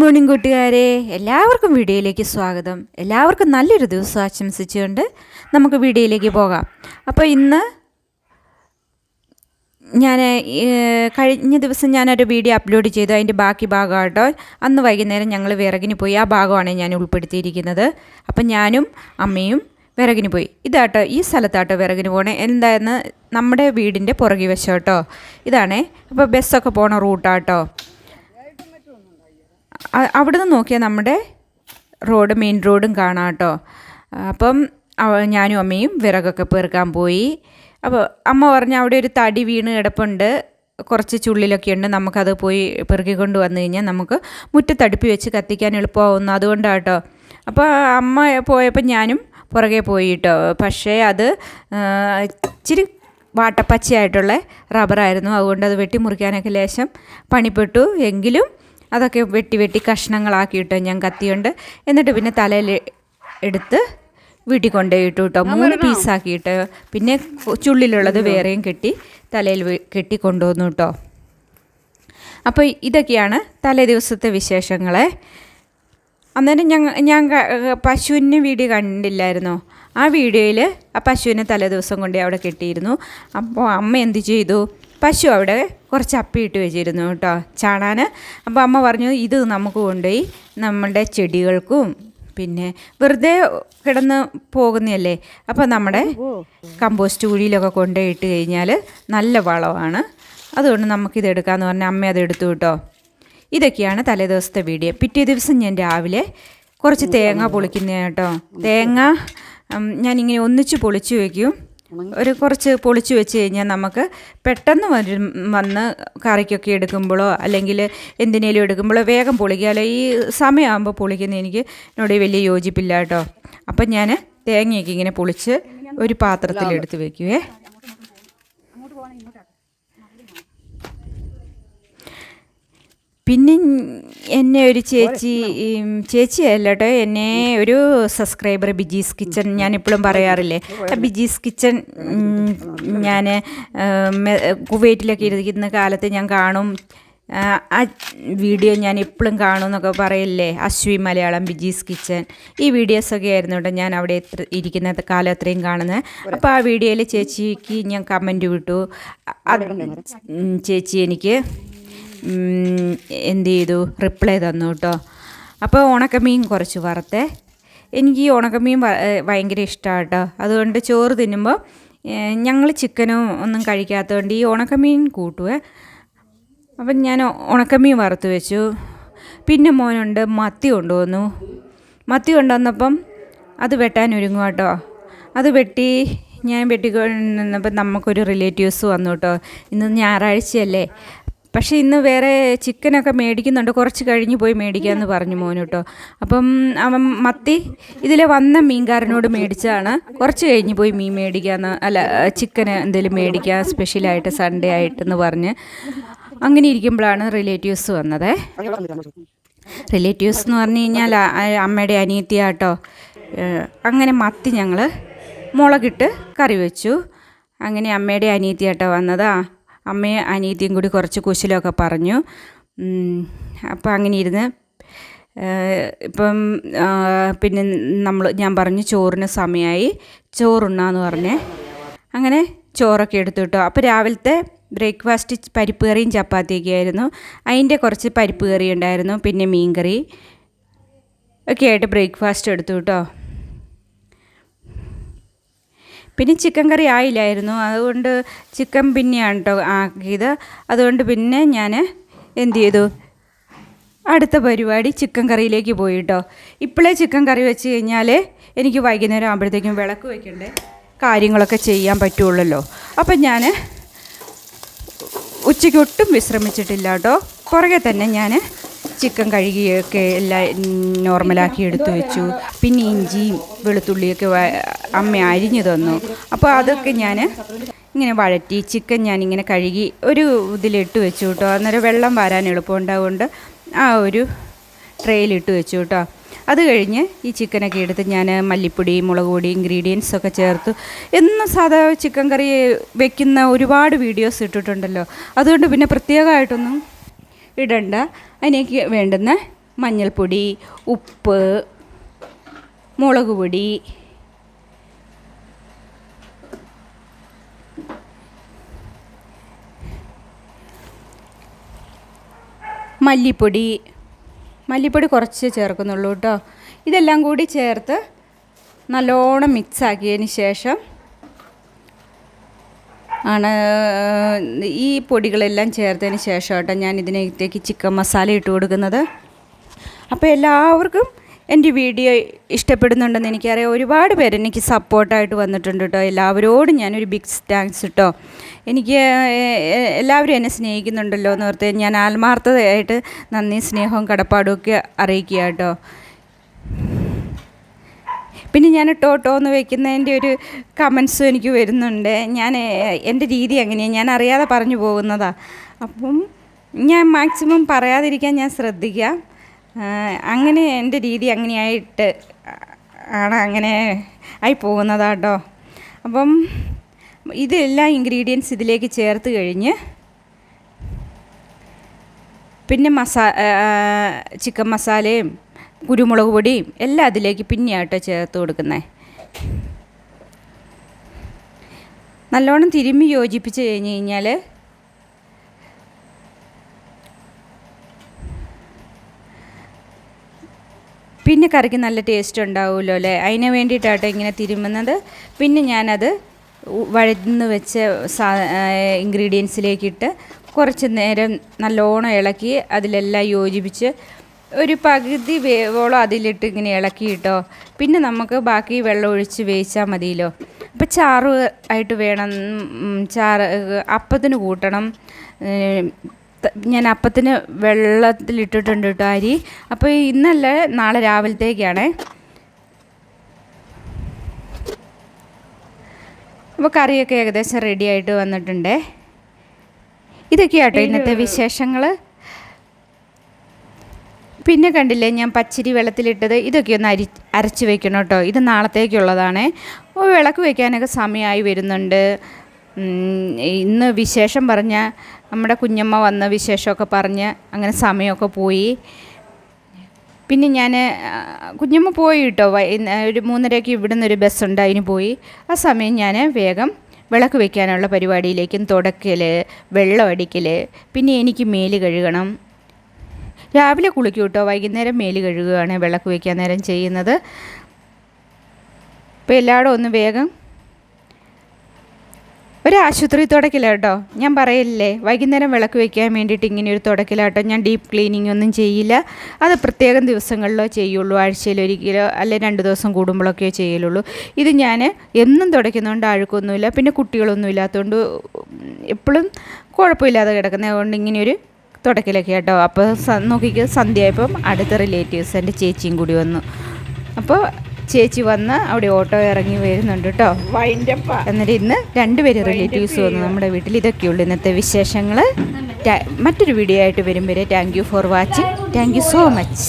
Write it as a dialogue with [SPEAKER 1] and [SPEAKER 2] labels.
[SPEAKER 1] Morning കൂട്ടുകാരെ എല്ലാവർക്കും വീഡിയോയിലേക്ക് സ്വാഗതം. എല്ലാവർക്കും നല്ലൊരു ദിവസം ആശംസിച്ചുകൊണ്ട് നമുക്ക് വീഡിയോയിലേക്ക് പോകാം. അപ്പോൾ ഇന്ന് ഞാൻ കഴിഞ്ഞ ദിവസം ഞാനൊരു വീഡിയോ അപ്ലോഡ് ചെയ്തു. അതിന്റെ ബാക്കി ഭാഗം കേട്ടോ അന്ന് വൈകുന്നേരം ഞങ്ങൾ വിറകിന് പോയി. ആ ഭാഗമാണ് ഞാൻ ഉൾപ്പെടുത്തിയിരിക്കുന്നത്. അപ്പം ഞാനും അമ്മയും വിറകിന് പോയി. ഇതാട്ടോ ഈ സ്ഥലത്താട്ടോ വിറകിന് പോകണേ എന്തായെന്ന് നമ്മുടെ വീടിന്റെ പുറകി വശം കേട്ടോ ഇതാണേ. അപ്പോൾ ബസ്സൊക്കെ പോണ റൂട്ടാട്ടോ. അ- അവിടുന്ന് നോക്കിയാൽ നമ്മുടെ റോഡ് മെയിൻ റോഡും കാണാം കേട്ടോ. അപ്പം ഞാനും അമ്മയും വിറകൊക്കെ പെറുക്കാൻ പോയി. അപ്പോൾ അമ്മ പറഞ്ഞ അവിടെ ഒരു തടി വീണ് കിടപ്പുണ്ട്. കുറച്ച് ചുള്ളിലൊക്കെ ഉണ്ട്. നമുക്കത് പോയി പെറുക്കിക്കൊണ്ട് വന്നു കഴിഞ്ഞാൽ നമുക്ക് മുറ്റത്തടുപ്പി വെച്ച് കത്തിക്കാൻ എളുപ്പമാവുന്നു. അതുകൊണ്ടാണ് കേട്ടോ. അപ്പോൾ അമ്മ പോയപ്പോൾ ഞാനും പുറകെ പോയിട്ടോ പക്ഷേ അത് ഇച്ചിരി വാട്ടപ്പച്ചയായിട്ടുള്ള റബ്ബറായിരുന്നു. അതുകൊണ്ട് അത് വെട്ടിമുറിക്കാനൊക്കെ ലേശം പണിപ്പെട്ടു. എങ്കിലും അതൊക്കെ വെട്ടി വെട്ടി കഷ്ണങ്ങളാക്കിയിട്ട് ഞാൻ കത്തിയുണ്ട്. എന്നിട്ട് പിന്നെ തലയിൽ എടുത്ത് വീട്ടിൽ കൊണ്ടുപോയിട്ടു കേട്ടോ മൂന്ന് പീസാക്കിയിട്ട്. പിന്നെ ചുള്ളിലുള്ളത് വേറെയും കെട്ടി തലയിൽ കെട്ടി കൊണ്ടുവന്നു കേട്ടോ അപ്പോൾ ഇതൊക്കെയാണ് തലേ ദിവസത്തെ വിശേഷങ്ങളെ. അന്നേരം ഞങ്ങൾ ഞാൻ പശുവിന്റെ പശുവിന് വീഡിയോ കണ്ടില്ലായിരുന്നോ? ആ വീഡിയോയിൽ ആ പശുവിനെ തലേദിവസം കൊണ്ട് അവിടെ കെട്ടിയിരുന്നു. അപ്പോൾ അമ്മ എന്ത് ചെയ്തു? പശു അവിടെ കുറച്ച് അപ്പിയിട്ട് വെച്ചിരുന്നു കേട്ടോ ചാണാൻ അപ്പോൾ അമ്മ പറഞ്ഞു ഇത് നമുക്ക് കൊണ്ടുപോയി നമ്മളുടെ ചെടികൾക്കും പിന്നെ വെറുതെ കിടന്ന് പോകുന്നതല്ലേ. അപ്പോൾ നമ്മുടെ കമ്പോസ്റ്റ് കുഴിയിലൊക്കെ കൊണ്ടുപോയി ഇട്ട് കഴിഞ്ഞാൽ നല്ല വളമാണ്. അതുകൊണ്ട് നമുക്കിത് എടുക്കാമെന്ന് പറഞ്ഞാൽ അമ്മ അത് എടുത്തു കേട്ടോ. ഇതൊക്കെയാണ് തലേദിവസത്തെ വീഡിയോ. പിറ്റേ ദിവസം ഞാൻ രാവിലെ കുറച്ച് തേങ്ങ പൊളിക്കുന്ന കേട്ടോ. തേങ്ങ ഞാനിങ്ങനെ ഒന്നിച്ച് പൊളിച്ചു വയ്ക്കും. ഒരു കുറച്ച് പൊളിച്ചു വെച്ച് കഴിഞ്ഞാൽ നമുക്ക് പെട്ടെന്ന് വരും വന്ന് കറിക്കൊക്കെ എടുക്കുമ്പോഴോ അല്ലെങ്കിൽ എന്തിനേലും എടുക്കുമ്പോഴോ വേഗം പൊളിക്കുക. അല്ലെങ്കിൽ ഈ സമയമാകുമ്പോൾ പൊളിക്കുന്ന എനിക്ക് എന്നോട് വലിയ യോജിപ്പില്ല കേട്ടോ. അപ്പം ഞാൻ തേങ്ങയൊക്കെ ഇങ്ങനെ പൊളിച്ച് ഒരു പാത്രത്തിൽ എടുത്ത് വെക്കുവേ. പിന്നെ എന്നെ ഒരു ചേച്ചി ചേച്ചി ചേച്ചിയല്ല കേട്ടോ എന്നെ ഒരു സബ്സ്ക്രൈബർ ബിജീസ് കിച്ചൺ ഞാൻ ഇപ്പോഴും പറയാറില്ലേ? ആ ബിജീസ് കിച്ചൺ ഞാൻ കുവൈറ്റിലൊക്കെ ഇരിക്കുന്ന കാലത്ത് ഞാൻ കാണും. ആ, വീഡിയോ ഞാൻ ഇപ്പോഴും കാണും എന്നൊക്കെ പറയില്ലേ? അശ്വി മലയാളം ബിജീസ് കിച്ചൺ. ഈ വീഡിയോസൊക്കെ ആയിരുന്നു കേട്ടോ ഞാൻ അവിടെ എത്ര ഇരിക്കുന്ന കാലം അത്രയും കാണുന്നത്. അപ്പോൾ ആ വീഡിയോയിൽ ചേച്ചിക്ക് ഞാൻ കമന്റ് വിട്ടു ചേച്ചി എനിക്ക് എന്ത് ചെയ്തു? റിപ്ലൈ തന്നു കേട്ടോ. അപ്പോൾ ഉണക്കമീൻ കുറച്ച് വറുത്തേ. എനിക്ക് ഈ ഉണക്കമീൻ ഭയങ്കര ഇഷ്ടമാണ് കേട്ടോ. അതുകൊണ്ട് ചോറ് തിന്നുമ്പോൾ ഞങ്ങൾ ചിക്കനും ഒന്നും കഴിക്കാത്തതുകൊണ്ട് ഈ ഉണക്കമീൻ കൂട്ടുവേ. അപ്പം ഞാൻ ഉണക്കമീൻ വറുത്ത് വെച്ചു. പിന്നെ മോനുണ്ട് മത്തി കൊണ്ടുവന്നു. മത്തി കൊണ്ടുവന്നപ്പം അത് വെട്ടാൻ ഒരുങ്ങും കേട്ടോ. അത് വെട്ടി ഞാൻ വെട്ടിക്കൊണ്ടിരുന്നപ്പം നമുക്കൊരു റിലേറ്റീവ്സ് വന്നു കേട്ടോ. ഇന്ന് ഞായറാഴ്ചയല്ലേ. പക്ഷേ ഇന്ന് വേറെ ചിക്കനൊക്കെ മേടിക്കുന്നുണ്ട്. കുറച്ച് കഴിഞ്ഞ് പോയി മേടിക്കാമെന്ന് പറഞ്ഞു മോനു കേട്ടോ. അപ്പം അവൻ മത്തി ഇതിലെ വന്ന മീൻകാരനോട് മേടിച്ചാണ് കുറച്ച് കഴിഞ്ഞ് പോയി മീൻ മേടിക്കാമെന്ന് അല്ല ചിക്കന് എന്തെങ്കിലും മേടിക്കാം സ്പെഷ്യലായിട്ട് സൺഡേ ആയിട്ടെന്ന് പറഞ്ഞ് അങ്ങനെ ഇരിക്കുമ്പോഴാണ് റിലേറ്റീവ്സ് വന്നത്. റിലേറ്റീവ്സ് എന്ന് പറഞ്ഞു കഴിഞ്ഞാൽ അമ്മയുടെ അനിയത്തിയാട്ടോ അങ്ങനെ മത്തി ഞങ്ങൾ മുളകിട്ട് കറി വെച്ചു. അങ്ങനെ അമ്മയുടെ അനിയത്തിയാട്ടോ വന്നതാ. അമ്മയും അനിയത്തിയും കൂടി കുറച്ച് കുശലമൊക്കെ പറഞ്ഞു. അപ്പോൾ അങ്ങനെ ഇരുന്ന് ഇപ്പം പിന്നെ നമ്മൾ ഞാൻ പറഞ്ഞു ചോറിന് സമയമായി ചോറുണ്ണാന്ന് പറഞ്ഞേ. അങ്ങനെ ചോറൊക്കെ എടുത്തു കിട്ടും അപ്പോൾ രാവിലത്തെ ബ്രേക്ക്ഫാസ്റ്റ് പരിപ്പ് കറിയും ചപ്പാത്തിയൊക്കെ ആയിരുന്നു. അതിന്റെ കുറച്ച് പരിപ്പ് കറി ഉണ്ടായിരുന്നു. പിന്നെ മീൻ കറി ഒക്കെ ആയിട്ട് ബ്രേക്ക്ഫാസ്റ്റ് എടുത്തു കേട്ടോ പിന്നെ ചിക്കൻ കറി ആയില്ലായിരുന്നു. അതുകൊണ്ട് ചിക്കൻ പിന്നെയാണ് കേട്ടോ ആക്കിയത്. അതുകൊണ്ട് പിന്നെ ഞാൻ എന്ത് ചെയ്തു? അടുത്ത പരിപാടി ചിക്കൻ കറിയിലേക്ക് പോയി കേട്ടോ ഇപ്പോഴേ ചിക്കൻ കറി വെച്ച് കഴിഞ്ഞാൽ എനിക്ക് വൈകുന്നേരം ആകുമ്പോഴത്തേക്കും വിളക്ക് വയ്ക്കണ്ടേ കാര്യങ്ങളൊക്കെ ചെയ്യാൻ പറ്റുള്ളല്ലോ. അപ്പം ഞാൻ ഉച്ചയ്ക്ക് ഒട്ടും വിശ്രമിച്ചിട്ടില്ല കേട്ടോ പുറകെ തന്നെ ഞാൻ ചിക്കൻ കഴുകിയൊക്കെ എല്ലാം നോർമലാക്കി എടുത്തു വെച്ചു. പിന്നെ ഇഞ്ചിയും വെളുത്തുള്ളിയൊക്കെ അമ്മ അരിഞ്ഞു തന്നു. അപ്പോൾ അതൊക്കെ ഞാൻ ഇങ്ങനെ വഴറ്റി ചിക്കൻ ഞാനിങ്ങനെ കഴുകി ഒരു ഇതിലിട്ട് വെച്ചു കേട്ടോ. അന്നേരം വെള്ളം വരാൻ എളുപ്പമുണ്ടാവുകൊണ്ട് ആ ഒരു ട്രേയിലിട്ട് വെച്ചു കേട്ടോ. അത് കഴിഞ്ഞ് ഈ ചിക്കനൊക്കെ എടുത്ത് ഞാൻ മല്ലിപ്പൊടി മുളക് പൊടി ഇൻഗ്രീഡിയൻസ് ഒക്കെ ചേർത്ത്. എന്നും സാധാ ചിക്കൻ കറി വെക്കുന്ന ഒരുപാട് വീഡിയോസ് ഇട്ടിട്ടുണ്ടല്ലോ. അതുകൊണ്ട് പിന്നെ പ്രത്യേകമായിട്ടൊന്നും ഇടണ്ട. അതിനേക്ക് വേണ്ടുന്ന മഞ്ഞൾപ്പൊടി ഉപ്പ് മുളക് പൊടി മല്ലിപ്പൊടി. മല്ലിപ്പൊടി കുറച്ച് ചേർക്കുന്നുള്ളൂ കേട്ടോ ഇതെല്ലാം കൂടി ചേർത്ത് നല്ലോണം മിക്സ് ആക്കിയതിന് ശേഷം ആണ് ഈ പൊടികളെല്ലാം ചേർത്തതിന് ശേഷം കേട്ടോ ഞാൻ ഇതിനകത്തേക്ക് ചിക്കൻ മസാല ഇട്ട് കൊടുക്കുന്നത്. അപ്പോൾ എല്ലാവർക്കും എന്റെ വീഡിയോ ഇഷ്ടപ്പെടുന്നുണ്ടെന്ന് എനിക്കറിയാം. ഒരുപാട് പേര് എനിക്ക് സപ്പോർട്ടായിട്ട് വന്നിട്ടുണ്ട് കേട്ടോ. എല്ലാവരോടും ഞാനൊരു ബിഗ് താങ്ക്സ് കേട്ടോ എനിക്ക് എല്ലാവരും എന്നെ സ്നേഹിക്കുന്നുണ്ടല്ലോ എന്ന് ഓർത്ത് ഞാൻ ആത്മാർത്ഥതയായിട്ട് നന്ദി സ്നേഹവും കടപ്പാടും ഒക്കെ അറിയിക്കുക കേട്ടോ പിന്നെ ഞാൻ ടോട്ടോ എന്ന് വെക്കുന്നതിന്റെ ഒരു കമൻസും എനിക്ക് വരുന്നുണ്ട്. ഞാൻ എന്റെ രീതി അങ്ങനെയാണ് ഞാൻ അറിയാതെ പറഞ്ഞു പോകുന്നതാ. അപ്പം ഞാൻ മാക്സിമം പറയാതിരിക്കാൻ ഞാൻ ശ്രദ്ധിക്കാം. അങ്ങനെ എന്റെ രീതി അങ്ങനെയായിട്ട് ആണ് അങ്ങനെ ആയി പോകുന്നതാട്ടോ അപ്പം ഇതെല്ലാം ഇൻഗ്രീഡിയൻസ് ഇതിലേക്ക് ചേർത്ത് കഴിഞ്ഞ് പിന്നെ മസാ ചിക്കൻ മസാലയും കുരുമുളക് പൊടിയും എല്ലാം അതിലേക്ക് പിന്നെയാട്ടോ ചേർത്ത് കൊടുക്കുന്നത് നല്ലോണം തിരുമ്മി യോജിപ്പിച്ച് കഴിഞ്ഞ് കഴിഞ്ഞാൽ പിന്നെ കറിക്ക് നല്ല ടേസ്റ്റ് ഉണ്ടാവുമല്ലോ അല്ലേ? അതിന് വേണ്ടിയിട്ടാട്ടോ ഇങ്ങനെ തിരുമ്മുന്നത്. പിന്നെ ഞാനത് വഴന്ന് വെച്ച സാ ഇൻഗ്രീഡിയൻസിലേക്കിട്ട് കുറച്ച് നേരം നല്ലോണം ഇളക്കി അതിലെല്ലാം യോജിപ്പിച്ച് ഒരു പകുതി വേവോളം അതിലിട്ട് ഇങ്ങനെ ഇളക്കി ഇളക്കിയിട്ടോ പിന്നെ നമുക്ക് ബാക്കി വെള്ളം ഒഴിച്ച് വേവിച്ചാൽ മതിയല്ലോ. അപ്പോൾ ചാറ് ആയിട്ട് വേണം. ചാറ് അപ്പത്തിന് കൂട്ടണം. ഞാൻ അപ്പത്തിന് വെള്ളത്തിലിട്ടിട്ടുണ്ട് കേട്ടോ അരി. അപ്പോൾ ഇന്നല്ല നാളെ രാവിലത്തേക്കാണ്. അപ്പോൾ കറിയൊക്കെ ഏകദേശം റെഡി ആയിട്ട് വന്നിട്ടുണ്ട്. ഇതൊക്കെയാട്ടോ ഇന്നത്തെ വിശേഷങ്ങൾ പിന്നെ കണ്ടില്ലേ ഞാൻ പച്ചരി വെള്ളത്തിലിട്ടത് ഇതൊക്കെ ഒന്ന് അരി അരച്ച് വെക്കണം കേട്ടോ. ഇത് നാളത്തേക്കുള്ളതാണ്. വിളക്ക് വെക്കാനൊക്കെ സമയമായി വരുന്നുണ്ട്. ഇന്ന് വിശേഷം പറഞ്ഞ നമ്മുടെ കുഞ്ഞമ്മ വന്ന വിശേഷമൊക്കെ പറഞ്ഞ് അങ്ങനെ സമയമൊക്കെ പോയി. പിന്നെ ഞാൻ കുഞ്ഞമ്മ പോയി കേട്ടോ. ഒരു മൂന്നരയ്ക്ക് ഇവിടുന്ന് ഒരു ബസ്സുണ്ട് അതിന് പോയി. ആ സമയം ഞാൻ വേഗം വിളക്ക് വെക്കാനുള്ള പരിപാടിയിലേക്കും തുടക്കൽ വെള്ളം അടിക്കൽ പിന്നെ എനിക്ക് മേൽ കഴുകണം. രാവിലെ കുളിക്കും കേട്ടോ വൈകുന്നേരം മേൽ കഴുകുകയാണ് വിളക്ക് വയ്ക്കാൻ നേരം ചെയ്യുന്നത്. അപ്പോൾ എല്ലാവരും ഒന്ന് വേഗം. ഒരു ആശുപത്രി തുടക്കില്ല ഞാൻ പറയില്ലേ വൈകുന്നേരം വിളക്ക് വയ്ക്കാൻ വേണ്ടിയിട്ട് ഇങ്ങനെ ഒരു തുടക്കിലാട്ടോ ഞാൻ ഡീപ്പ് ക്ലീനിങ് ഒന്നും ചെയ്യില്ല. അത് പ്രത്യേകം ദിവസങ്ങളിലോ ചെയ്യുള്ളൂ. ആഴ്ചയിൽ ഒരിക്കലോ അല്ലെ രണ്ട് ദിവസം കൂടുമ്പോഴൊക്കെയോ ചെയ്യലുള്ളൂ ഇത് ഞാൻ എന്നും തുടയ്ക്കുന്നതുകൊണ്ട് അഴുക്കൊന്നുമില്ല. പിന്നെ കുട്ടികളൊന്നും ഇല്ലാത്തതുകൊണ്ട് എപ്പോഴും കുഴപ്പമില്ലാതെ കിടക്കുന്നത് അതുകൊണ്ട് ഇങ്ങനെയൊരു തുടക്കലൊക്കെ കേട്ടോ. അപ്പോൾ നോക്കിക്കോ സന്ധ്യയായപ്പം അടുത്ത റിലേറ്റീവ്സ് എന്റെ ചേച്ചിയും കൂടി വന്നു. അപ്പോൾ ചേച്ചി വന്ന് അവിടെ ഓട്ടോ ഇറങ്ങി വരുന്നുണ്ട് കേട്ടോ. എന്നിട്ട് ഇന്ന് രണ്ടുപേര് റിലേറ്റീവ്സ് വന്നു നമ്മുടെ വീട്ടിൽ. ഇതൊക്കെയുള്ളൂ ഇന്നത്തെ വിശേഷങ്ങൾ മറ്റൊരു വീഡിയോ ആയിട്ട് വരും വരെ thank you for watching thank you so much